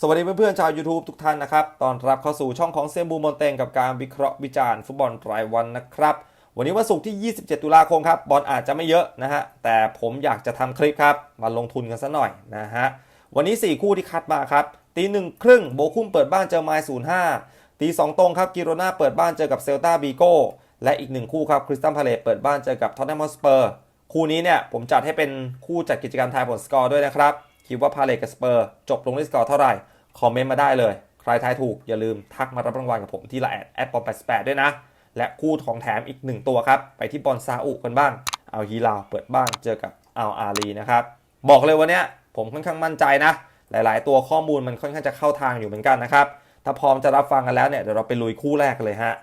สวัสดีเพื่อนๆชาว YouTube ทุกท่านนะครับ ตอนรับเข้าสู่ช่องของเซมบูมอนเตงกับการวิเคราะห์วิจารณ์ฟุตบอลรายวันนะครับ วันนี้วันศุกร์ที่ 27 ตุลาคมครับ บอลอาจจะไม่เยอะนะฮะ แต่ผมอยากจะทำคลิปครับมาลงทุนกันซะหน่อยนะฮะ วันนี้ 4 คู่ที่คัดมาครับตีหนึ่งครึ่งโบคุ้มเปิดบ้านเจอไมล์ศูนย์ห้าตีสองตรงครับกิโรนาเปิดบ้านเจอกับเซลตาบีโกและอีกหนึ่งคู่ครับคริสตัลพาเลตเปิดบ้านเจอกับท็อตแนมฮอสเปอร์คู่นี้เนี่ยผมจัดให้เป็นคู่จัดกิจกรรมทายผลสกอร์ด้วยนะครับ คิดว่าพาเลตกับสเปอร์จบลงด้วยสกอร์เท่าไหร่ คอมเมนต์มาได้เลย ใครทายถูกอย่าลืมทักมารับรางวัลกับผมที่ละแอดแอดปอม88ด้วยนะ และคู่ของแถมอีกหนึ่งตัวครับ ไปที่บอลซาอุกันบ้าง เอาฮีลาวเปิดบ้านเจอกับเอัลอาลีนะครับ บอกเลยวันนี้ผมค่อนข้างมั่นใจนะ หลาย ๆ ตัวข้อมูลมันค่อนข้างจะเข้าทางอยู่เหมือนกันนะครับ ถ้าพร้อมจะรับฟังกันแล้วเนี่ยเดี๋ยวเราไปลุยคู่แรกกันเลยฮะ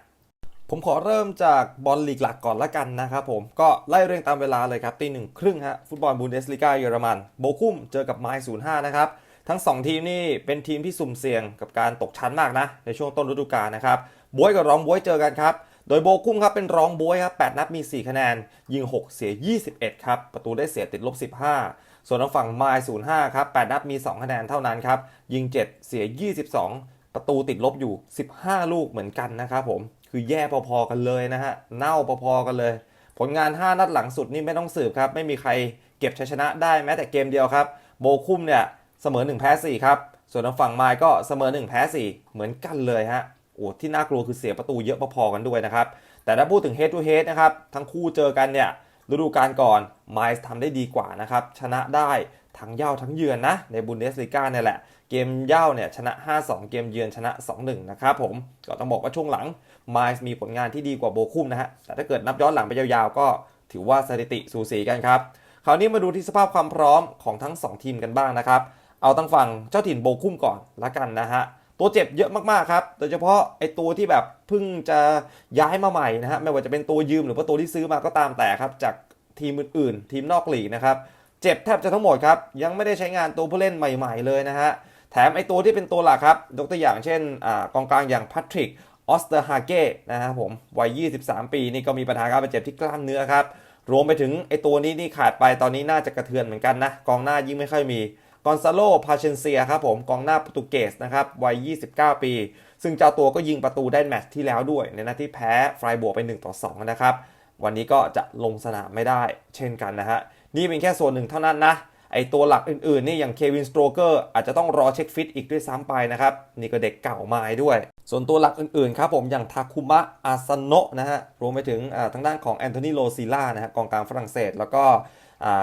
ผมขอเริ่มจากบอลลีกหลักก่อนละกันนะครับผม ก็ไล่เรียงตามเวลาเลยครับตีหนึ่งครึ่งฮะฟุตบอลบูนเดสลีกาเยอรมัน โบคุ้มเจอกับไมล์ศูนย์ห้านะครับ ทั้ง 2 ทีมนี่เป็นทีมที่สุ่มเสี่ยงกับการตกชั้นมากนะ ในช่วงต้นฤดูกาลนะครับบวยกับรองบวยเจอกันครับ โดยโบคุ้มครับเป็นรองบวยครับ8นัดมี 4 คะแนน ยิง 6 เสีย 21 ครับ ประตูได้เสียติดลบ 15 ส่วนทางฝั่งไมล์05ครับ8นัดมี 2 คะแนนเท่านั้นครับยิง 7 เสีย 22 ประตูติดลบอยู่ 15 ลูกเหมือนกันนะครับผม คือแย่พอๆกันเลยนะฮะ เน่าพอๆกันเลย ผลงาน 5 นัดหลังสุดนี่ไม่ต้องสืบครับ ไม่มีใครเก็บชัยชนะได้แม้แต่เกมเดียวครับ โบคุ้มเนี่ยเสมอ 1 แพ้ 4 ครับ ส่วนทางฝั่งไมล์ก็เสมอ 1 แพ้ 4 เหมือนกันเลยฮะ โอ้ที่น่ากลัวคือเสียประตูเยอะพอๆกันด้วยนะครับ แต่ถ้าพูดถึง head to head นะครับ ทั้งคู่เจอกันเนี่ยฤดูกาลก่อนไมล์ทำได้ดีกว่านะครับ ชนะได้ทั้งเย่าทั้งเยือนนะในบุนเดสลีกาเนี่ยแหละ เกมเย่าเนี่ยชนะ 5-2 เกมเยือนชนะ 2-1 นะครับผม ก็ต้องบอกว่าช่วงหลังไมล์มีผลงานที่ดีกว่าโบคุ้มนะฮะ แต่ถ้าเกิดนับย้อนหลังไปยาวๆ ก็ถือว่าสถิติสูสีกันครับ คราวนี้มาดูที่สภาพความพร้อมของทั้ง 2 ทีมกันบ้างนะครับ เอาตั้งฝั่งเจ้าถิ่นโบคุ้มก่อนละกันนะฮะ ตัวเจ็บเยอะมากๆครับ โดยเฉพาะไอตัวที่แบบเพิ่งจะย้ายมาใหม่นะฮะ ไม่ว่าจะเป็นตัวยืมหรือว่าตัวที่ซื้อมาก็ตามแต่ครับ จากทีมอื่นๆ ทีมนอกลีกนะครับ เจ็บแทบจะทั้งหมดครับ ยังไม่ได้ใช้งานตัวผู้เล่นใหม่ ๆ เลยนะฮะ แถมไอตัวที่เป็นตัวหลักครับยกตัวอย่างเช่นอกองกลางอย่างแพทริกออสเตอร์ฮาเก้นะครับผมวัย 23 ปีนี่ก็มีปัญหาการบาดเจ็บที่กล้ามเนื้อครับ รวมไปถึงไอตัวนี้นี่ขาดไปตอนนี้น่าจะกระเทือนเหมือนกันนะ กองหน้ายิ่งไม่ค่อยมีกอนซาโลพาเชนเซียครับผมกองหน้าโปรตุเกสนะครับวัย 29 ปี ซึ่งเจ้าตัวก็ยิงประตูได้แมตช์ที่แล้วด้วย ในนัดที่แพ้ไฟบวกไป 1 ต่อ 2 นะครับ วันนี้ก็จะลงสนามไม่ได้เช่นกันนะฮะนี่เป็นแค่ส่วนหนึ่งเท่านั้นนะ ไอตัวหลักอื่นๆนี่อย่างเควินสโตรเกอร์อาจจะต้องรอเช็คฟิตอีกด้วยซ้ำไปนะครับนี่ก็เด็กเก่ามาด้วย ส่วนตัวหลักอื่นๆครับผมอย่างทาคุมะอาซโนะนะฮะรวมไปถึงทางด้านของแอนโทนีโรซิล่านะฮะกองกลางฝรั่งเศส แล้วก็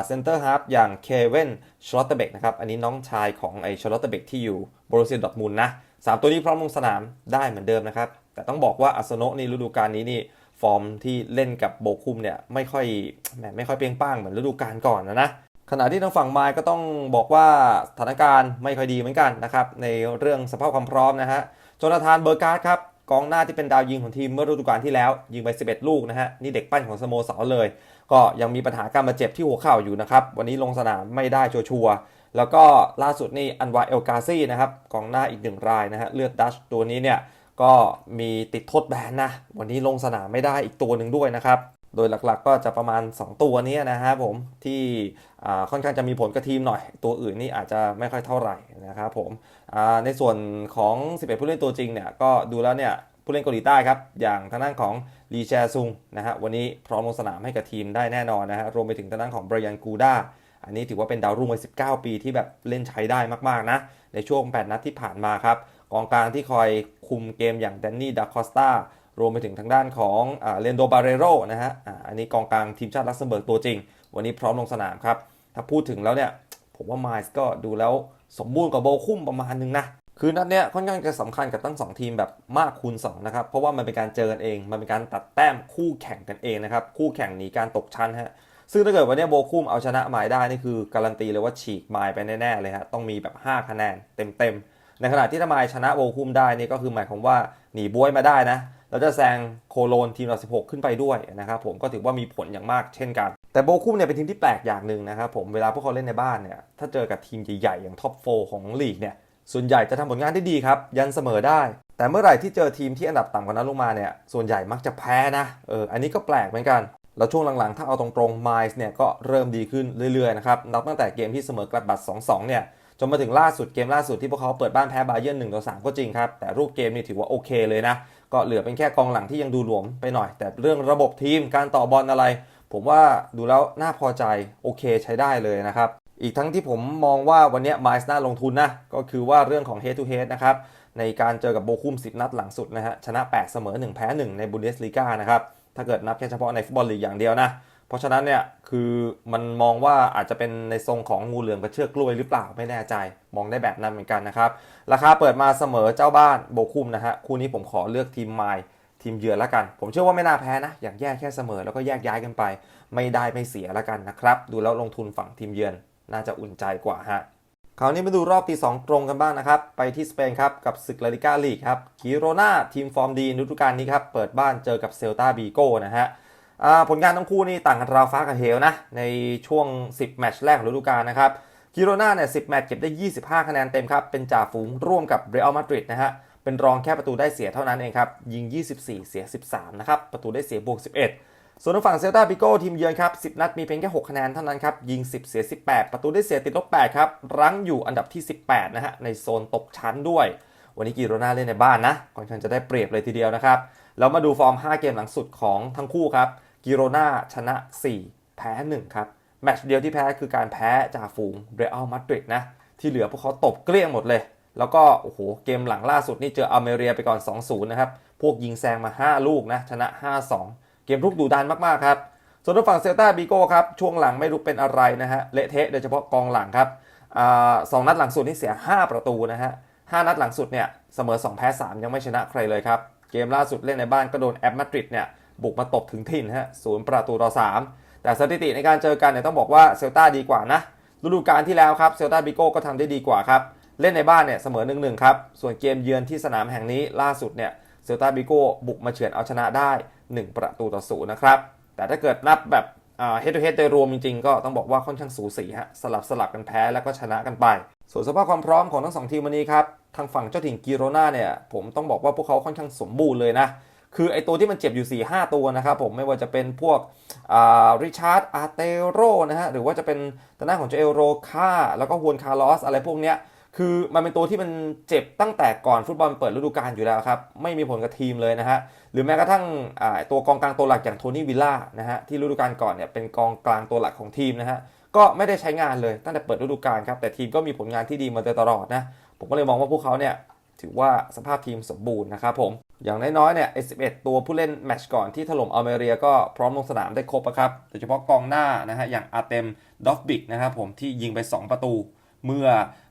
เซนเตอร์ฮาร์ฟอย่างเคเวนชลอตเตเบกนะครับอันนี้น้องชายของไอชลอตเตเบกที่อยู่บรเซียดอทมูลนะสามตัวนี้พร้อมลงสนามได้เหมือนเดิมนะครับแต่ต้องบอกว่าอาซโนะนี่ฤดูกาลนี้นี่ฟอร์มที่เล่นกับโบคุมเนี่ยไม่ค่อยแหมไม่ค่อยเปรียงป้างเหมือนฤดูกาลก่อนนะนะ ขณะที่ทางฝั่งไมล์ก็ต้องบอกว่าสถานการณ์ไม่ค่อยดีเหมือนกันนะครับในเรื่องสภาพความพร้อมนะฮะโจนาธานเบอร์การ์ดครับกองหน้าที่เป็นดาวยิงของทีมเมื่อฤดูกาลที่แล้ว ยิงไป 11 ลูกนะฮะนี่เด็กปั้นของสโมสรเลย ก็ยังมีปัญหาการบาดเจ็บที่หัวเข่าอยู่นะครับวันนี้ลงสนามไม่ได้ชัวร์แล้วก็ล่าสุดนี่อันวาเอลกาซี่นะครับกองหน้าอีกหนึ่งรายนะฮะเลือดดัชตัวนี้เนี่ยก็มีติดโทษแบนนะวันนี้ลงสนามไม่ได้อีกตัวหนึ่งด้วยนะครับ โดยหลักๆก็จะประมาณ 2 ตัวนี้นะครับผมที่ค่อนข้างจะมีผลกับทีมหน่อย ตัวอื่นนี่อาจจะไม่ค่อยเท่าไหร่นะครับผมในส่วนของ 11 ผู้เล่นตัวจริงเนี่ยก็ดูแล้วเนี่ยผู้เล่นเกาหลีใต้ครับอย่างทางด้านของลีแชซุงนะฮะวันนี้พร้อมลงสนามให้กับทีมได้แน่นอนนะฮะรวมไปถึงทางด้านของไบรยันกูด้าอันนี้ถือว่าเป็นดาวรุ่งวัย 19 ปีที่แบบเล่นใช้ได้มากๆนะในช่วง 8 นัดที่ผ่านมาครับกองกลางที่คอยคุมเกมอย่างแดนนี่ดาคอสตา รวมไปถึงทางด้านของเรนโดบาเรโรนะฮะอันนี้กองกลางทีมชาติลักเซมเบิร์กตัวจริง วันนี้พร้อมลงสนามครับ ถ้าพูดถึงแล้วเนี่ยผมว่าไมล์ก็ดูแล้วสมบูรณ์กับโบคุ้มประมาณนึงนะ คือนัดเนี้ยค่อนข้างจะสำคัญกับทั้ง 2 ทีมแบบมากคูณ2นะครับ เพราะว่ามันเป็นการเจอกันเอง มันเป็นการตัดแต้มคู่แข่งกันเองนะครับ คู่แข่งหนีการตกชั้นฮะ ซึ่งถ้าเกิดวันนี้โบคุ้มเอาชนะไมล์ได้นี่คือการันตีเลยว่าฉีกไมล์ไปแน่ๆเลยฮะ ต้องมีแบบ 5 คะแนนเต็มๆ ในขณะที่ถ้าไมล์ชนะโบคุ้มได้นี่ก็คือหมายความว่าหนีบวยมาได้นะ แล้วจะแซงโคโลนทีมเรา16 ขึ้นไปด้วยนะครับผมก็ถือว่ามีผลอย่างมากเช่นกัน แต่โบคุ้มเนี่ยเป็นทีมที่แปลกอย่างหนึ่งนะครับผมเวลาพวกเขาเล่นในบ้านเนี่ยถ้าเจอกับทีมใหญ่ๆอย่างท็อปโฟของลีกเนี่ยส่วนใหญ่จะทำผลงานได้ดีครับ ยันเสมอได้ แต่เมื่อไหร่ที่เจอทีมที่อันดับต่ำกว่านั้นลงมาเนี่ยส่วนใหญ่มักจะแพ้นะเอออันนี้ก็แปลกเหมือนกันแล้วช่วงหลังๆ ถ้าเอาตรงๆไมล์เนี่ยก็เริ่มดีขึ้นเรื่อยๆนะครับ นับตั้งแต่เกมที่เสมอกลัดบัตร2-2 เนี่ย จนมาถึงล่าสุดเกมล่าสุดที่พวกเขาเปิดบ้านแพ้บาเยิร์น1-3 ก็จริงครับ แต่รูปเกมนี่ถือว่าโอเคเลยนะ ก็เหลือเป็นแค่กองหลังที่ยังดูหลวมไปหน่อย แต่เรื่องระบบทีมการต่อบอลอะไร ผมว่าดูแล้วน่าพอใจโอเคใช้ได้เลยนะครับอีกทั้งที่ผมมองว่าวันนี้มายสน่าลงทุนนะก็คือว่าเรื่องของ head to head นะครับในการเจอกับโบคุม 10 นัดหลังสุดนะฮะชนะ 8 เสมอ 1 แพ้ 1 ในบุนเดสลีกานะครับถ้าเกิดนับแค่เฉพาะในฟุตบอลลีกอย่างเดียวนะ เพราะฉะนั้นเนี่ยคือมันมองว่าอาจจะเป็นในทรงของงูเหลือมกับเชือกกล้วยหรือเปล่าไม่แน่ใจ มองได้แบบนั้นเหมือนกันนะครับราคาเปิดมาเสมอเจ้าบ้านโบคุมนะฮะคู่นี้ผมขอเลือกทีมไมล์ทีมเยือนล้วกัน ผมเชื่อว่าไม่น่าแพ้นะ อย่ากแยกแค่เสมอแล้วก็แยกย้ายกันไป ไม่ได้ไม่เสียล้วกันนะครับ ดูแล้วลงทุนฝั่งทีมเยือน น่าจะอุ่นใจกว่าฮะคราวนี้มาดูรอบตี2ตรงกันบ้างนะครับ ไปที่สเปนครับ กับศึกลาลิก้าลีกครับกิโรนาทีมฟอร์มดีฤดูกาลนี้ครับ เปิดบ้านเจอกับเซลตาบีโก้นะฮะ ผลงานทั้งคู่นี่ต่างกันราวฟ้ากับเหวนะ ในช่วง 10 แมตช์แรกของฤดูกาลนะครับกิโรนาเนี่ย10 แมตช์เก็บได้ 25 คะแนนเต็มครับ เป็นจ่าฝูงร่วมกับเรอัลมาดริดนะฮะ เป็นรองแค่ประตูได้เสียเท่านั้นเองครับ ยิง 24 เสีย 13 นะครับ ประตูได้เสียบวก 11 ส่วนฝั่งเซลตาบิโก้ทีมเยือนครับ 10 นัดมีเพียงแค่ 6 คะแนนเท่านั้นครับ ยิง 10 เสีย 18 ประตูได้เสียติดลบ 8 ครับ รั้งอยู่อันดับที่ 18 นะฮะ ในโซนตกชั้นด้วย วันนี้กิโรนาเล่นในบ้านนะค่อนข้างจะได้เปรียบเลยทีเดียวนะครับ แล้วมาดูฟอร์ม 5 เกมหลังสุดของทั้งคู่ครับ กิโรนาชนะ 4 แพ้ 1 ครับ แมตช์เดียวที่แพ้คือการแพ้จ่าฝูงเรอัลมาดริดนะ ที่เหลือพวกเขาตบเกลี้ยงหมดเลย แล้วก็ โอ้โห เกมหลังล่าสุดนี่เจออเมเรียไปก่อน 2-0 นะครับ พวกยิงแซงมา 5 ลูกนะ ชนะ 5-2 เกมรุกดูดันมาก ๆ ครับส่วนทางฝั่งเซลตาบีโก้ครับ ช่วงหลังไม่รู้เป็นอะไรนะฮะ เละเทะโดยเฉพาะกองหลังครับอสองนัดหลังสุดนี่เสีย 5 ประตูนะฮะ5นัดหลังสุดเนี่ยเสมอ 2 แพ้ 3 ยังไม่ชนะใครเลยครับ เกมล่าสุดเล่นในบ้านก็โดนแอตมาดริดเนี่ย บุกมาตบถึงถิ่นฮะศูนย์ประตูต่อ 3 แต่สถิติในการเจอกันเนี่ยต้องบอกว่าเซลตาดีกว่านะฤดูกาลที่แล้วครับเซลตาบิโก้ก็ทำได้ดีกว่าครับ เล่นในบ้านเนี่ยเสมอ1นหนึ่งครับ ส่วนเกมเยือนที่สนามแห่งนี้ล่าสุดเนี่ยเซลตาบิโก้บุกมาเฉือนเอาชนะได้ 1 ประตูต่อศูนย์นะครับ แต่ถ้าเกิดนับแบบเฮดทูเฮดโดยรวมจริงๆ ก็ต้องบอกว่าค่อนข้างสูสีฮะสลับสลับกันแพ้แล้วก็ชนะกันไป ส่วนสภาพความพร้อมของทั้งสองทีมวันนี้ครับทางฝั่งเจ้าถิ่นกิโรนาเนี่ยผมต้องบอกว่าพวกเขาค่อนข้างสมบูรณ์เลยนะ คือไอตัวที่มันเจ็บอยู่ 4 5 ตัวนะครับผมไม่ว่าจะเป็นพวกริชาร์ดอาร์เตโรนะฮะหรือว่าจะเป็นตน้าของเจเอโรคาแล้วก็ฮวนคาร์ลอสอะไรพวกเนี้ยคือมันเป็นตัวที่มันเจ็บตั้งแต่ก่อนฟุตบอลเปิดฤดูกาลอยู่แล้วครับไม่มีผลกับทีมเลยนะฮะหรือแม้กระทั่งตัวกองกลางตัวหลักอย่างโทนี่วิลล่านะฮะที่ฤดูกาลก่อนเนี่ยเป็นกองกลางตัวหลักของทีมนะฮะก็ไม่ได้ใช้งานเลยตั้งแต่เปิดฤดูกาลครับแต่ทีมก็มีผลงานที่ดีมาโดยตลอดนะผมก็เลยมองว่าพวกเขาเนี่ยถือว่าสภาพทีมสมบูรณ์นะครับผม อย่างน้อยๆเนี่ยไอ้11 ตัวผู้เล่นแมตช์ก่อนที่ถล่มอัลเมเรียก็พร้อมลงสนามได้ครบครับโดยเฉพาะกองหน้านะฮะอย่างอาร์เตมดอฟบิกนะครับผมที่ยิงไป 2 ประตูเมื่อ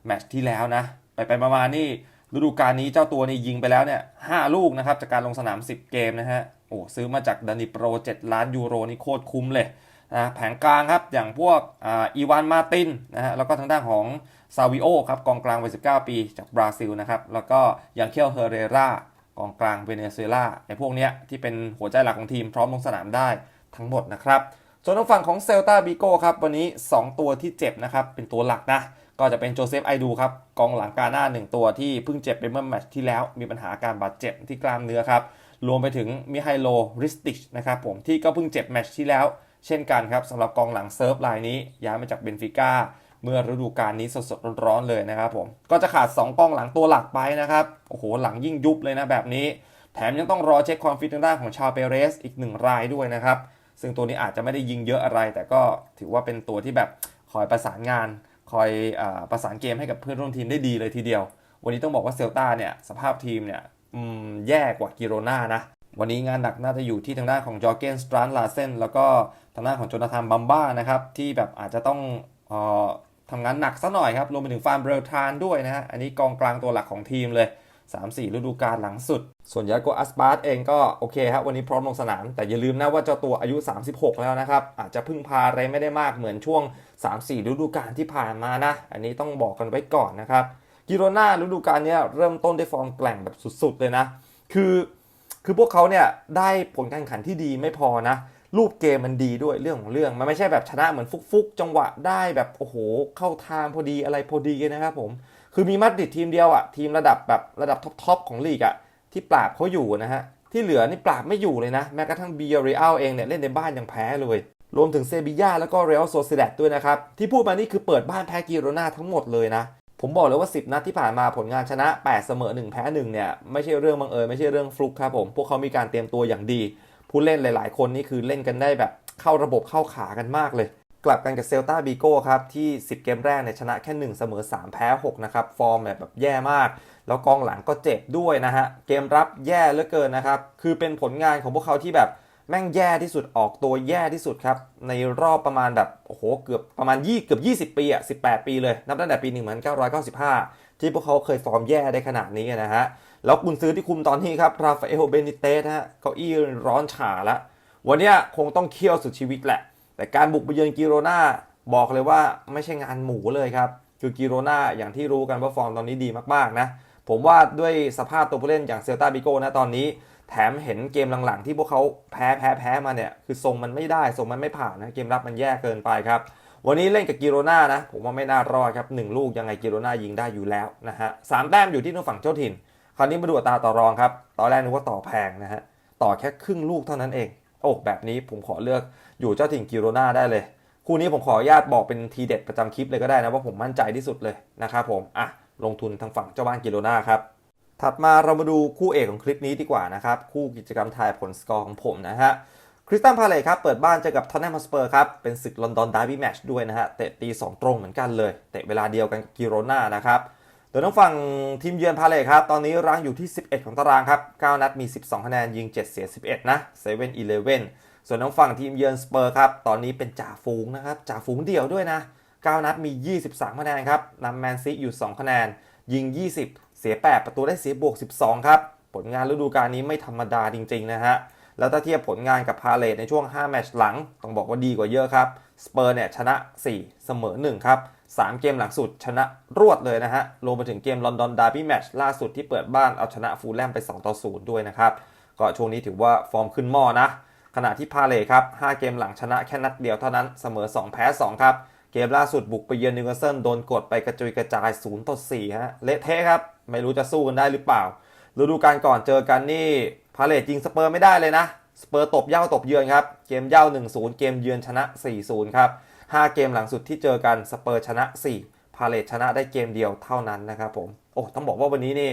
แมตช์ที่แล้วนะ ไปไปประมาณนี่ฤดูกาลนี้เจ้าตัวนี่ยิงไปแล้วเนี่ย5ลูกนะครับจากการลงสนาม 10 เกมนะฮะโอ้ซื้อมาจากดานิโปร 7 ล้านยูโรนี่โคตรคุ้มเลยนะแผงกลางครับอย่างพวกอีวานมาตินนะฮะแล้วก็ทางด้านของซาวิโอครับกองกลางวัย19 ปีจากบราซิลนะครับแล้วก็อย่างเคียวเฮเรรา กองกลางเวเนซุเอลาไอ้พวกเนี้ยที่เป็นหัวใจหลักของทีมพร้อมลงสนามได้ทั้งหมดนะครับส่วนทางฝั่งของเซลตาบิโก้ครับวันนี้ 2 ตัวที่เจ็บนะครับเป็นตัวหลักนะก็จะเป็นโจเซฟไอดูครับกองหลังกาหน้า 1 ตัวที่เพิ่งเจ็บไปเมื่อแมตช์ที่แล้วมีปัญหาการบาดเจ็บที่กล้ามเนื้อครับรวมไปถึงมิไฮโลริสติชนะครับผมที่ก็เพิ่งเจ็บแมตช์ที่แล้ว เช่นกันครับสำหรับกองหลังเซิร์ฟรายนี้ย้ายมาจากเบนฟิก้า เมื่อฤดูกาลนี้สดๆร้อนๆเลยนะครับผม ก็จะขาด 2กองหลังตัวหลักไปนะครับ โอ้โห หลังยิ่งยุบเลยนะแบบนี้ แถมยังต้องรอเช็คความฟิตทางด้านของชาวเปเรสอีกหนึ่งรายด้วยนะครับ ซึ่งตัวนี้อาจจะไม่ได้ยิงเยอะอะไร แต่ก็ถือว่าเป็นตัวที่แบบคอยประสานงาน คอยอประสานเกมให้กับเพื่อนร่วมทีมได้ดีเลยทีเดียว วันนี้ต้องบอกว่าเซลตาเนี่ยสภาพทีมเนี่ยแย่กว่ากิโรนานะวันนี้งานหนักน่าจะอยู่ที่ทางด้านของจอร์เกนสตรานลาเซนแล้วก็ทางด้านของโจนาธานบัมบ้านะครับที่แบบอาจจะต้องออ ทำงานหนักซะหน่อยครับ รวมไปถึงฟาร์มเบลทานด้วยนะฮะ อันนี้กองกลางตัวหลักของทีมเลย 3-4 ฤดูกาลหลังสุด ส่วนยาโกอัสปาร์ตเองก็โอเคครับ วันนี้พร้อมลงสนาม แต่อย่าลืมนะว่าเจ้าตัวอายุ 36 แล้วนะครับ อาจจะพึ่งพาอะไรไม่ได้มากเหมือนช่วง 3-4 ฤดูกาลที่ผ่านมานะ อันนี้ต้องบอกกันไว้ก่อนนะครับกิโรนาฤดูกาลนี้เริ่มต้นด้วยฟอร์มแกล่งแบบสุดๆเลยนะ คือคือพวกเขาเนี่ยได้ผลการแข่งขันที่ดีไม่พอนะ รูปเกมมันดีด้วยเรื่องของเรื่อง มันไม่ใช่แบบชนะเหมือนฟุกๆ จังหวะได้แบบโอ้โหเข้าทางพอดีอะไรพอดีนะครับผม คือมีมาดริดทีมเดียวอะทีมระดับแบบระดับท็อปๆของลีกอะที่ปราบเขาอยู่นะฮะที่เหลือนี่ปราบไม่อยู่เลยนะ แม้กระทั่งเบียร์เรอัลเองเนี่ยเล่นในบ้านยังแพ้เลย รวมถึงเซบีย่าแล้วก็เรอัลโซเซเดตด้วยนะครับ ที่พูดมานี่คือเปิดบ้านแพ้กิโรนาทั้งหมดเลยนะ ผมบอกเลยว่า 10 นัดที่ผ่านมาผลงานชนะ 8 เสมอ 1 แพ้ 1 เนี่ย ไม่ใช่เรื่องบังเอิญไม่ใช่เรื่องฟลุกครับผม พวกเขามีการเตรียมตัวอย่างดี ผู้เล่นหลายๆ คนนี่คือเล่นกันได้แบบเข้าระบบเข้าขากันมากเลย กลับกันกับเซลตาบีโก้ครับ ที่ 10 เกมแรกเนี่ยชนะแค่ 1 เสมอ 3 แพ้ 6 นะครับ ฟอร์มแบบแบบแย่มาก แล้วกองหลังก็เจ็บด้วยนะฮะ เกมรับแย่เหลือเกินนะครับ คือเป็นผลงานของพวกเขาที่แบบ แม่งแย่ที่สุดออกตัวแย่ที่สุดครับ ในรอบประมาณแบบโอ้โหเกือบประมาณยี่เกือบ 20 ปีอะ18 ปีเลย นับตั้งแต่ปี 1995 ที่พวกเขาเคยฟอร์มแย่ได้ขนาดนี้นะฮะ แล้วกุนซื้อที่คุมตอนนี้ครับราฟาเอลเบนิเตสฮะเก้าอี้ร้อนฉาละวันนี้คงต้องเคี่ยวสุดชีวิตแหละ แต่การบุกไปเยือนกิโรนาบอกเลยว่าไม่ใช่งานหมูเลยครับคือกิโรนาอย่างที่รู้กันว่าฟอร์มตอนนี้ดีมากๆนะผมว่าด้วยสภาพตัวผู้เล่นอย่างเซลตาบิโก้นะตอนนี้ แถมเห็นเกมหลังๆ ที่พวกเขาแพ้แพ้แพ้มาเนี่ย คือทรงมันไม่ได้ทรงมันไม่ผ่านนะ เกมรับมันแย่เกินไปครับ วันนี้เล่นกับกิโรนานะ ผมว่าไม่น่ารอดครับหนึ่งลูกยังไงกิโรนายิงได้อยู่แล้วนะฮะสามแต้มอยู่ที่ทางฝั่งเจ้าถิ่น คราวนี้มาดูอัตราต่อรองครับ ตอนแรกนึกว่าต่อแพงนะฮะ ต่อแค่ครึ่งลูกเท่านั้นเอง โอ้แบบนี้ผมขอเลือกอยู่เจ้าถิ่นกิโรนาได้เลย คู่นี้ผมขออนุญาตบอกเป็นทีเด็ดประจำคลิปเลยก็ได้นะว่าผมมั่นใจที่สุดเลยนะครับผม อะ ลงทุนทางฝั่งเจ้าบ้านกิโรนาครับ ถัดมาเรามาดูคู่เอกของคลิปนี้ดีกว่านะครับ คู่กิจกรรมทายผลสกอร์ของผมนะฮะคริสตันพาเลตครับเปิดบ้านเจอกับทอนแนมฮอสเปอร์ครับ เป็นศึกลอนดอนดาร์บี้แมชด้วยนะฮะ เตะตี 2 ตรงเหมือนกันเลย เตะเวลาเดียวกันกับกิโรนานะครับโดยทั้งฝั่งทีมเยือนพาเลทครับ ตอนนี้รั้งอยู่ที่ 11 ของตารางครับ 9 นัดมี 12 คะแนนยิง 7 เสีย 11 นะ7 11ส่วนทั้งฝั่งทีมเยือนสเปอร์ครับ ตอนนี้เป็นจ่าฝูงนะครับจ่าฝูงเดี่ยวด้วยนะ 9 นัดมี 23 คะแนนครับนำแมนซีอยู่ 2 คะแนนยิง 20 เสีย 8 ประตูได้เสียบวก 12 ครับ ผลงานฤดูกาลนี้ไม่ธรรมดาจริง ๆ นะฮะ แล้วถ้าเทียบผลงานกับพาเลทในช่วง 5 แมตช์หลัง ต้องบอกว่าดีกว่าเยอะครับ สเปอร์เนี่ยชนะ 4 เสมอ 1 ครับ 3 เกมหลังสุดชนะรวดเลยนะฮะรวมไปถึงเกมลอนดอนดาร์บี้แมตช์ล่าสุดที่เปิดบ้านเอาชนะฟูลแลมไป2ต่อ0ด้วยนะครับ ก็ช่วงนี้ถือว่าฟอร์มขึ้นหม้อนะ ขณะที่พาเลทครับ 5 เกมหลังชนะแค่นัดเดียวเท่านั้นเสมอ 2 แพ้ 2 ครับ เกมล่าสุดบุกไปเยือนนิวคาสเซิลโดนกดไปกระจุยกระจาย0ต่อ4ฮะ เละเทะครับ ไม่รู้จะสู้กันได้หรือเปล่าฤดูกาลก่อนเจอกันนี่พาเลทยิงสเปอร์ไม่ได้เลยนะ สเปอร์ตบเย่าตบเยือนครับ เกมเย่า 1-0 เกมเยือนชนะ 4-0 ครับ 5 เกมหลังสุดที่เจอกันสเปอร์ชนะ 4 พาเลทชนะได้เกมเดียวเท่านั้นนะครับผม โอ้ ต้องบอกว่าวันนี้นี่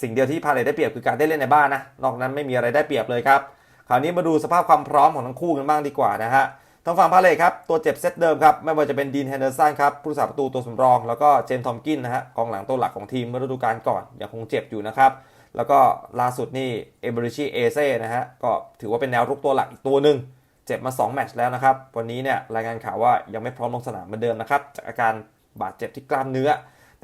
สิ่งเดียวที่พาเลทได้เปรียบคือการได้เล่นในบ้านนะ นอกนั้นไม่มีอะไรได้เปรียบเลยครับ คราวนี้มาดูสภาพความพร้อมของทั้งคู่กันบ้างดีกว่านะฮะ ทางฝั่งพาเลทครับตัวเจ็บเซตเดิมครับไม่ว่าจะเป็นดีนแฮนเดอร์สันครับผู้รักษาประตูตัวสำรอง แล้วก็เจมส์ทอมกินนะฮะกองหลังตัวหลักของทีมเมื่อฤดูกาลก่อนยังคงเจ็บอยู่นะครับแล้วก็ล่าสุดนี่เอเบริชีเอเซ่นะฮะก็ถือว่าเป็นแนวรุกตัวหลักอีกตัวหนึ่งเจ็บมา 2 แมตช์แล้วนะครับ วันนี้เนี่ยรายงานข่าวว่ายังไม่พร้อมลงสนามเหมือนเดิมนะครับ จากอาการบาดเจ็บที่กล้ามเนื้อ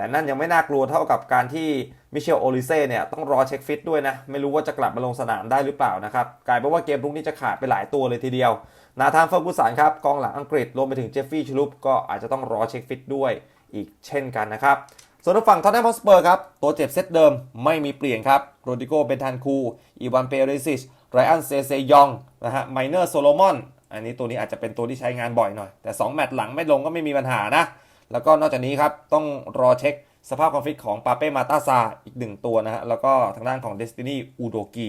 แต่นั่นยังไม่น่ากลัวเท่ากับการที่มิเชลโอลิเซ่เนี่ยต้องรอเช็คฟิตด้วยนะ ไม่รู้ว่าจะกลับมาลงสนามได้หรือเปล่านะครับ กลายเป็นว่าเกมรุกนี้จะขาดไปหลายตัวเลยทีเดียว นาธานเฟอร์กูสันครับกองหลังอังกฤษรวมไปถึงเจฟฟี่ชลุปก็อาจจะต้องรอเช็คฟิตด้วยอีกเช่นกันนะครับ ส่วนฝั่งทอนแนมฮอสเปอร์ครับ ตัวเจ็บเซตเดิมไม่มีเปลี่ยนครับโรดิโกเบนทันคูอีวานเปเรซิชไรอันเซเซยองนะฮะไมเนอร์โซโลมอนอันนี้ตัวนี้อาจจะเป็นตัวที่ใช้งานบ่อยหน่อยแต่ 2 แมตช์หลังไม่ลงก็ไม่มีปัญหานะ แล้วก็นอกจากนี้ครับต้องรอเช็คสภาพความฟิตของปาเป้มาตาซาอีกหนึ่งตัวนะฮะแล้วก็ทางด้านของเดสตินีอูโดกี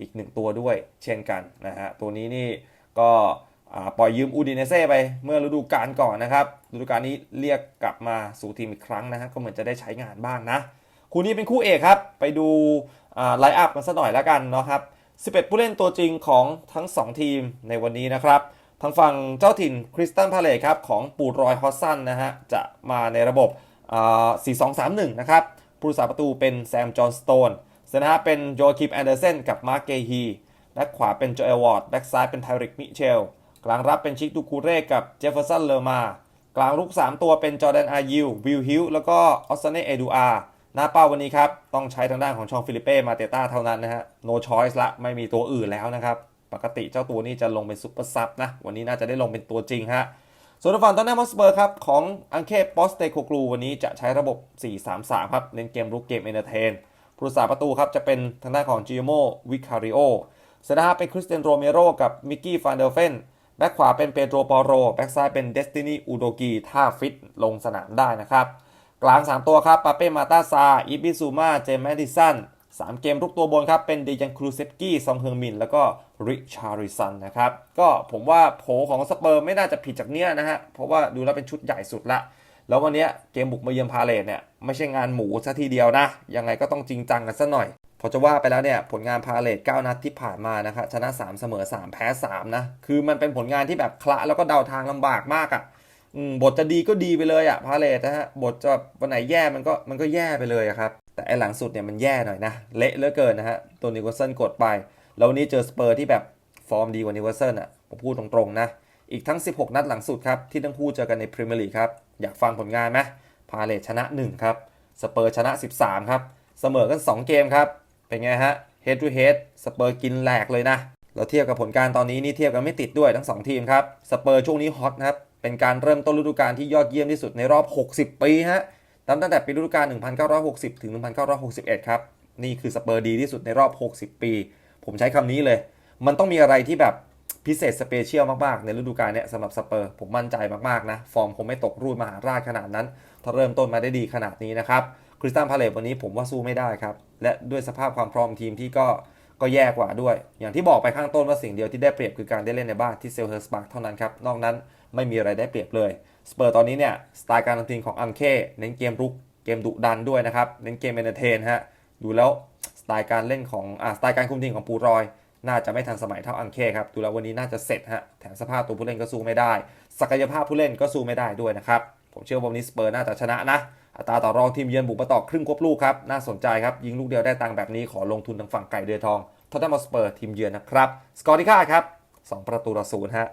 อีกหนึ่งตัวด้วยเช่นกันนะฮะตัวนี้นี่ก็ปล่อยยืมอูดิเนเซ่ไปเมื่อฤดูกาลก่อนนะครับฤดูกาลนี้เรียกกลับมาสู่ทีมอีกครั้งนะฮะก็เหมือนจะได้ใช้งานบ้างนะคู่นี้เป็นคู่เอกครับ ไปดูไลน์อัพกันสักหน่อยแล้วกันเนาะครับ 11 ผู้เล่นตัวจริงของทั้ง 2 ทีมในวันนี้นะครับ ทางฝั่งเจ้าถิ่นคริสตันพาเลตครับของปูรอยฮอสซันนะฮะจะมาในระบบอ่า4-2-3-1 นะครับผู้รักษาประตูเป็นแซมจอห์นสโตนเซนะฮะเป็นโยคิมแอนเดอร์เซนกับมาร์เกฮีแบ็คขวาเป็นโจเอลวอร์ดแบ็คซ้ายเป็นไทริกมิเชล กลางรับเป็นชิคดูคูเร่กับเจฟเฟอร์สันเลอร์มา กลางลุก 3 ตัวเป็นจอแดนอายิววิลฮิลแล้วก็ออสเซเนเอดูอาหน้าเป้าวันนี้ครับ ต้องใช้ทางด้านของชองฟิลิเป้มาเตต้าเท่านั้นนะฮะ no choice ละไม่มีตัวอื่นแล้วนะครับ ปกติเจ้าตัวนี้จะลงเป็นซุปเปอร์ซับนะ วันนี้น่าจะได้ลงเป็นตัวจริงฮะ ส่วนฝั่งตอนนี้มอสเบอร์ครับ ของอังเคปอสเตโคกลูวันนี้จะใช้ระบบ 4-3-3 ครับเน้นเกมรุกเกมเอนเตอร์เทนผู้รักษาประตูครับจะเป็นทางด้านของจิโมวิคาริโอเซนะฮะเป็นคริสเตียนโรเมโรกับมิกกี้ฟานเดลเฟนแบ็คขวาเป็นเปโตรปอโรแบ็คซ้ายเป็นเดสตินีอูโดกีถ้าฟิตลงสนามได้นะครับกลาง 3 ตัวครับปาเป้มาตาซาอิบิซูมาเจมแมดิสัน 3 เกมรุกตัวบนครับ เป็นเดยันครูเซฟกี้ซองเฮอร์มิน แล้วก็ริชาริสันนะครับ ก็ผมว่าโผของสเปอร์ไม่น่าจะผิดจากเนี้ยนะฮะ เพราะว่าดูแล้วเป็นชุดใหญ่สุดละ แล้ววันนี้เกมบุกมาเยือนพาเลทเนี่ยไม่ใช่งานหมูซะทีเดียวนะ ยังไงก็ต้องจริงจังกันซะหน่อยพอจะว่าไปแล้วเนี่ยผลงานพาเลท9นัดที่ผ่านมานะครับชนะ 3 เสมอ 3 แพ้ 3 นะ คือมันเป็นผลงานที่แบบคละแล้วก็เดาทางลำบากมากอะ่ะบทจะดีก็ดีไปเลยอะ่ะพาเลทนะฮะบทจะวันไหนแย่มันก็มันก็แย่ไปเลยครับ แต่ไอหลังสุดเนี่ยมันแย่หน่อยนะ เละเหลือเกินนะฮะ ตัวนิวคาสเซิลกดไป แล้ววันนี้เจอสเปอร์ที่แบบฟอร์มดีกว่านิวคาสเซิลอะผมพูดตรงๆนะ อีกทั้ง 16 นัดหลังสุดครับ ที่ทั้งคู่เจอกันในพรีเมียร์ลีกครับ อยากฟังผลงานไหมพาเลทชนะ 1 ครับ สเปอร์ชนะ 13 ครับ เสมอกัน 2 เกมครับ เป็นไงฮะ head to head สเปอร์กินแหลกเลยนะแล้วเทียบกับผลการตอนนี้นี่เทียบกันไม่ติดด้วยทั้ง 2 ทีมครับสเปอร์ช่วงนี้ฮอตนะครับเป็นการเริ่มต้นฤดูกาลที่ยอดเยี่ยมที่สุดในรอบ 60 ปีฮะ ตั้งแต่ปีฤดูกาล 1960 ถึง 1961 ครับ นี่คือสเปอร์ดีที่สุดในรอบ 60 ปี ผมใช้คำนี้เลย มันต้องมีอะไรที่แบบพิเศษสเปเชียลมาก ๆ ในฤดูกาลเนี้ยสำหรับสเปอร์ ผมมั่นใจมาก ๆ นะ ฟอร์มคงไม่ตกรูดมหาราชขนาดนั้น ถ้าเริ่มต้นมาได้ดีขนาดนี้นะครับ คริสตันพาเลตวันนี้ผมว่าสู้ไม่ได้ครับ และด้วยสภาพความพร้อมทีมที่ก็ก็แย่กว่าด้วย อย่างที่บอกไปข้างต้นว่าสิ่งเดียวที่ได้เปรียบคือการได้เล่นในบ้านที่เซลเฮอร์สบาร์กเท่านั้นครับ นอกนั้นไม่มีอะไรได้เปรียบเลย สเปอร์ตอนนี้เนี่ยสไตล์การทำทีมของอังเคเน้นเกมรุกเกมดุดันด้วยนะครับ เน้นเกมเอนเตอร์เทนฮะดูแล้วสไตล์การเล่นของอ่าสไตล์การคุมทีมของปูรอย น่าจะไม่ทันสมัยเท่าอังเคครับดูแล้ววันนี้น่าจะเสร็จฮะแถมสภาพตัวผู้เล่นก็สู้ไม่ได้ ศักยภาพผู้เล่นก็สู้ไม่ได้ด้วยนะครับผมเชื่อว่าวันนี้สเปอร์น่าจะชนะนะอัตราต่อรองทีมเยือนบุกมาต่อครึ่งควบลูกครับน่าสนใจครับยิงลูกเดียวได้ตังแบบนี้ขอลงทุนทางฝั่งไก่เดือทองทอตแนมสเปอร์ทีมเยือนนะครับสกอร์ที่ค่าครับ2ประตูต่อศูนย์ฮะ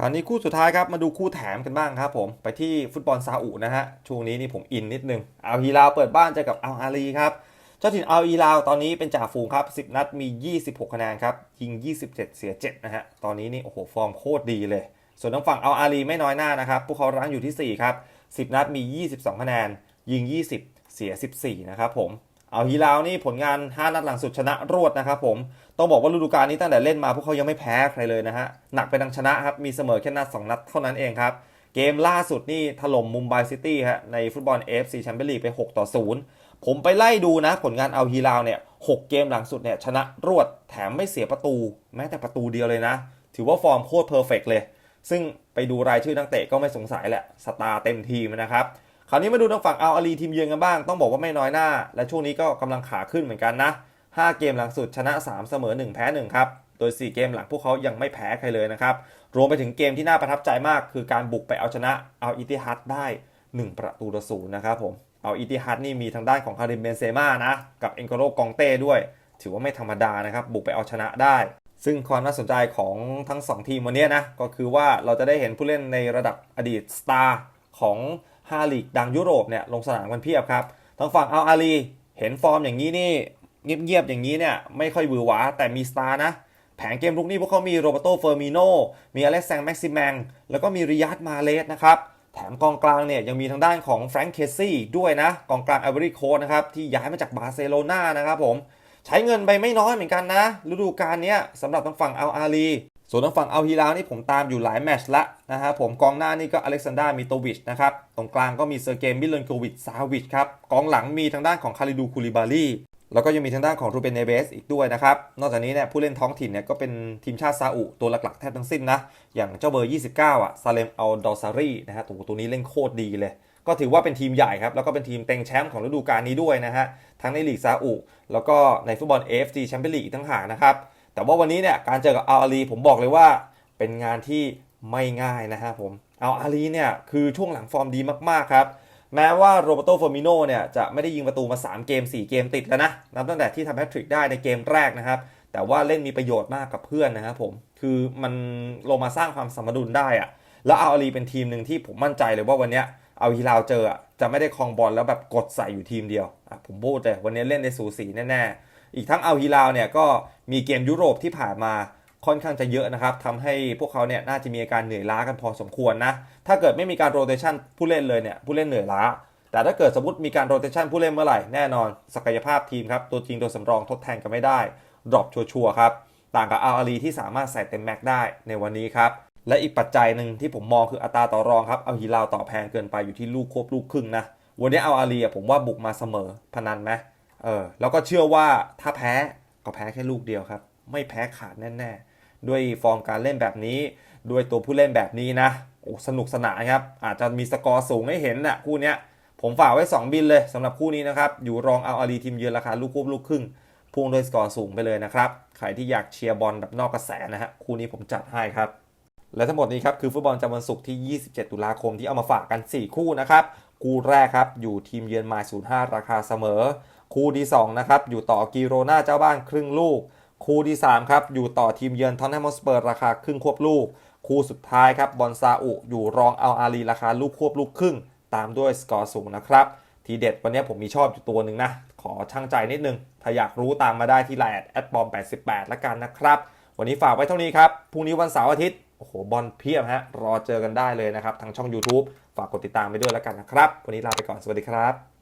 คราวนี้คู่สุดท้ายครับมาดูคู่แถมกันบ้างครับผมไปที่ฟุตบอลซาอุนะฮะช่วงนี้นี่ผมอินนิดนึงอัลฮีลาวเปิดบ้านเจอกับอัลอาลีครับเจ้าถิ่นอัลฮีลาวตอนนี้เป็นจ่าฝูงครับ 10 นัดมี 26 คะแนนครับยิง 27 เสีย 7 นะฮะตอนนี้นี่โอ้โหฟอร์มโคตรดีเลย ส่วนทางฝั่งอัลอาลีไม่น้อยหน้านะครับพวกเขารั้งอยู่ที่ 4 ครับ 10 นัดมี 22 คะแนนยิง 20 เสีย 14 นะครับผม เอาฮีลาวนี่ผลงาน 5 นัดหลังสุดชนะรวดนะครับผม ต้องบอกว่าฤดูกาลนี้ตั้งแต่เล่นมา พวกเขายังไม่แพ้ใครเลยนะฮะ หนักไปทางชนะครับ มีเสมอแค่นัด 2 นัดเท่านั้นเองครับ เกมล่าสุดนี่ถล่มมุมไบซิตี้ฮะในฟุตบอล AFC แชมเปี้ยนลีกไป 6 ต่อ 0 ผมไปไล่ดูนะ ผลงานเอาฮีลาวเนี่ย 6 เกมหลังสุดเนี่ยชนะรวด แถมไม่เสียประตู แม้แต่ประตูเดียวเลยนะ ถือว่าฟอร์มโคตรเพอร์เฟกเลย ซึ่งไปดูรายชื่อนักเตะก็ไม่สงสัยแหละ สตาร์เต็มทีมนะครับ คราวนี้มาดูทางฝั่งอัลอาลีทีมเยือนกันบ้าง ต้องบอกว่าไม่น้อยหน้า และช่วงนี้ก็กำลังขาขึ้นเหมือนกันนะ 5 เกมหลังสุดชนะ 3 เสมอ 1 แพ้ 1 ครับ โดย 4 เกมหลังพวกเขายังไม่แพ้ใครเลยนะครับ รวมไปถึงเกมที่น่าประทับใจมาก คือการบุกไปเอาชนะเอาอิติฮัดได้ 1 ประตูต่อศูนย์นะครับผมเอาอิติฮัดนี่มีทางด้านของคาริมเบนเซม่านะกับเอ็นโกโรกองเต้ด้วย ถือว่าไม่ธรรมดานะครับบุกไปเอาชนะได้ซึ่งความน่าสนใจของทั้ง 2 ทีมวันนี้นะ ก็คือว่าเราจะได้เห็นผู้เล่นในระดับอดีตสตาร์ของ 5ลีกดังยุโรปเนี่ยลงสนามกันเพียบครับทางฝั่งอัลอาลีเห็นฟอร์มอย่างนี้นี่เงียบๆอย่างนี้เนี่ยไม่ค่อยบือหวาแต่มีสตาร์นะแผงเกมลุกนี่พวกเขามีโรเบโตเฟอร์มิโนมีอเล็กซานแม็กซิแมงแล้วก็มีริยัตมาเลสนะครับแถมกองกลางเนี่ยยังมีทางด้านของแฟรงค์เคซี่ด้วยนะกองกลางไอวอรี่โคสนะครับที่ย้ายมาจากบาร์เซโลนานะครับผมใช้เงินไปไม่น้อยเหมือนกันนะฤดูกาลนี้สำหรับทางฝั่งอัลอาลี ส่วนทางฝั่งอัลฮิลาลนี่ผมตามอยู่หลายแมชละนะฮะผมกองหน้านี่ก็อเล็กซานดรามิโตวิชนะครับ ตรงกลางก็มีเซอร์เกย์มิลเลนโกวิชซาวิชครับ กองหลังมีทางด้านของคาริดูคูลิบาลีแล้วก็ยังมีทางด้านของรูเบนเนเบสอีกด้วยนะครับ นอกจากนี้เนี่ยผู้เล่นท้องถิ่นเนี่ยก็เป็นทีมชาติซาอุตัวหลักๆแทบทั้งสิ้นนะ อย่างเจ้าเบอร์ 29 อะซาเลมอัลดอซารีนะฮะตัวตัวนี้เล่นโคตรดีเลย ก็ถือว่าเป็นทีมใหญ่ครับ แล้วก็เป็นทีมเต็งแชมป์ของฤดูกาลนี้ด้วยนะฮะ ทั้งในลีกซาอุ แล้วก็ในฟุตบอล AFC แชมเปี้ยนลีกทั้งหากนะครับ แต่ว่าวันนี้เนี่ยการเจอกับอัลอาลีผมบอกเลยว่าเป็นงานที่ไม่ง่ายนะฮะผมอัลอาลีเนี่ยคือช่วงหลังฟอร์มดีมากๆครับแม้ว่าโรเบโตเฟอร์มิโนเนี่ยจะไม่ได้ยิงประตูมา 3 เกม 4 เกมติดแล้วนะนับตั้งแต่ที่ทำแฮตทริกได้ในเกมแรกนะครับ แต่ว่าเล่นมีประโยชน์มากกับเพื่อนนะครับผม คือมันลงมาสร้างความสมดุลได้อะแล้วเอาอาลีเป็นทีมหนึ่งที่ผมมั่นใจเลยว่าวันนี้เอาฮิลาวเจอจะไม่ได้ครองบอลแล้วแบบกดใส่อยู่ทีมเดียว ผมพูดเลยวันนี้เล่นในสูสีแน่ๆ อีกทั้งเอาฮิลาวเนี่ยก็มีเกมยุโรปที่ผ่านมาค่อนข้างจะเยอะนะครับทำให้พวกเขาเนี่ยน่าจะมีอาการเหนื่อยล้ากันพอสมควรนะถ้าเกิดไม่มีการโรเตชันผู้เล่นเลยเนี่ยผู้เล่นเหนื่อยล้า แต่ถ้าเกิดสมมติมีการโรเตชันผู้เล่นเมื่อไหร่แน่นอนศักยภาพทีมครับตัวจริงตัวสำรองทดแทนกันไม่ได้ดรอปชัวร์ครับต่างกับอาอาลีที่สามารถใส่เต็มแม็กได้ในวันนี้ครับและอีกปัจจัยหนึ่งที่ผมมองคืออัตราต่อรองครับเอาฮิลาวต่อแพงเกินไปอยู่ที่ลูกควบลูกครึ่งนะวันนี้เอาอาลีผมว่าบุกมาเสมอพนันไหม เออแล้วก็เชื่อว่าถ้าแพ้ก็แพ้แค่ลูกเดียวครับ ไม่แพ้ขาดแน่ๆ ด้วยฟอร์มการเล่นแบบนี้ ด้วยตัวผู้เล่นแบบนี้นะโอ้สนุกสนานครับ อาจจะมีสกอร์สูงให้เห็นน่ะคู่เนี้ยผมฝากไว้ 2 บินเลยสำหรับคู่นี้นะครับ อยู่รองเอาอารีทีมเยือนราคาลูกควบลูกครึ่งพุ่งด้วยสกอร์สูงไปเลยนะครับ ใครที่อยากเชียร์บอลแบบนอกกระแสนะฮะคู่นี้ผมจัดให้ครับและทั้งหมดนี้ครับคือฟุตบอลจำวันศุกร์ที่ 27 ตุลาคมที่เอามาฝากกัน 4 คู่นะครับ คู่แรกครับอยู่ทีมเยือนมา05 ราคาเสมอ คู่ที่2นะครับอยู่ต่อกีโรนาเจ้าบ้านครึ่งลูก คู่ที่3ครับอยู่ต่อทีมเยือนทอนแฮมสเปอร์ราคาครึ่งควบลูก คู่สุดท้ายครับบอลซาอุอยู่รองเอาอารีราคาลูกควบลูกครึ่ง ตามด้วยสกอร์สูงนะครับทีเด็ดวันนี้ผมมีชอบอยู่ตัวหนึ่งนะ ขอช่างใจนิดนึง ถ้าอยากรู้ตามมาได้ที่ไลน์แอดบอม88ละกันนะครับ วันนี้ฝากไว้เท่านี้ครับ พรุ่งนี้วันเสาร์อาทิตย์ โอ้โห บอลเพียบฮะ รอเจอกันได้เลยนะครับ ทางช่อง YouTube ฝากกดติดตามไปด้วยแล้วกันนะครับ วันนี้ลาไปก่อน สวัสดีครับ